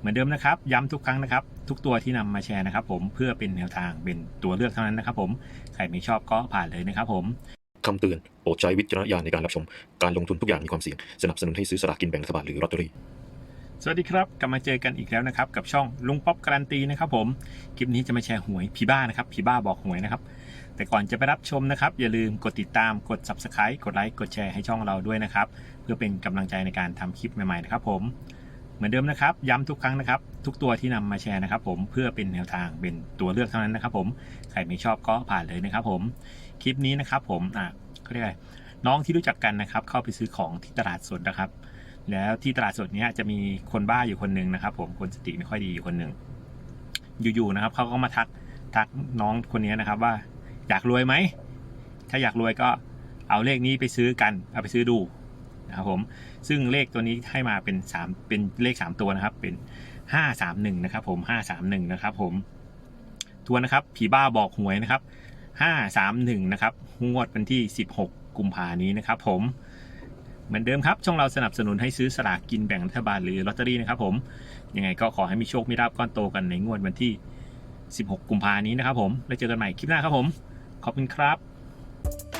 เหมือนเดิมนะครับ ย้ำทุกครั้งนะครับ ทุกตัวที่นำมาแชร์นะครับ ผมเพื่อเป็นแนวทางเป็นตัวเลือกเท่านั้นนะครับ ผมใครไม่ชอบก็ผ่านเลยนะครับ ผมคำเตือนโปรดใช้วิจารณญาณในการรับชม การลงทุนทุกอย่างมีความเสี่ยง สนับสนุนให้ซื้อสลากกินแบ่งรัฐบาลหรือลอตเตอรี่สวัสดีครับ กลับมาเจอกันอีกแล้วนะครับ กับช่องลุงป๊อปการันตีนะครับผม คลิปนี้จะมาแชร์หวยผีบ้านะครับผีบ้าบอกหวยนะครับ แต่ก่อนจะไปรับชมนะครับ อย่าลืมกดติดตามกด subscribe กดไลค์กดแชร์ให้ช่องเราด้วยนะครับ เพื่อเป็นกำลังใจในการทำคลิปใหม่ๆนะครับผม เหมือนเดิมนะครับ ย้ำทุกครั้งนะครับ ทุกตัวที่นำมาแชร์นะครับผมเพื่อเป็นแนวทางเป็นตัวเลือกเท่านั้นนะครับผมใครไม่ชอบก็ผ่านเลยนะครับผมคลิปนี้นะครับผมอะเขาเรียกไรน้องที่รู้จักกันนะครับ เข้าไปซื้อของที่ตลาดสดนะครับ แล้วที่ตลาดสดนี้จะมีคนบ้าอยู่คนหนึ่งนะครับ ผมคนสติไม่ค่อยดีอยู่คนหนึ่งอยู่ๆนะครับเขาก็มาทักทักน้องคนนี้นะครับว่าอยากรวยไหมถ้าอยากรวยก็เอาเลขนี้ไปซื้อกันเอาไปซื้อดู นะครับผม ซึ่งเลขตัวนี้ให้มาเป็นสามเป็นเลขสามตัวนะครับ เป็นห้าสามหนึ่งนะครับผมห้าสามหนึ่งนะครับผม ทวนนะครับ ผีบ้าบอกหวยนะครับห้าสามหนึ่งนะครับ งวดวันที่สิบหกกุมภานี้นะครับผม เหมือนเดิมครับ ช่องเราสนับสนุนให้ซื้อสลากกินแบ่งรัฐบาลหรือลอตเตอรี่นะครับผม ยังไงก็ขอให้มีโชค มีลาบก้อนโตกันในงวดวันที่ 16 กุมภานี้นะครับผม แล้วเจอกันใหม่คลิปหน้าครับผม ขอบคุณครับ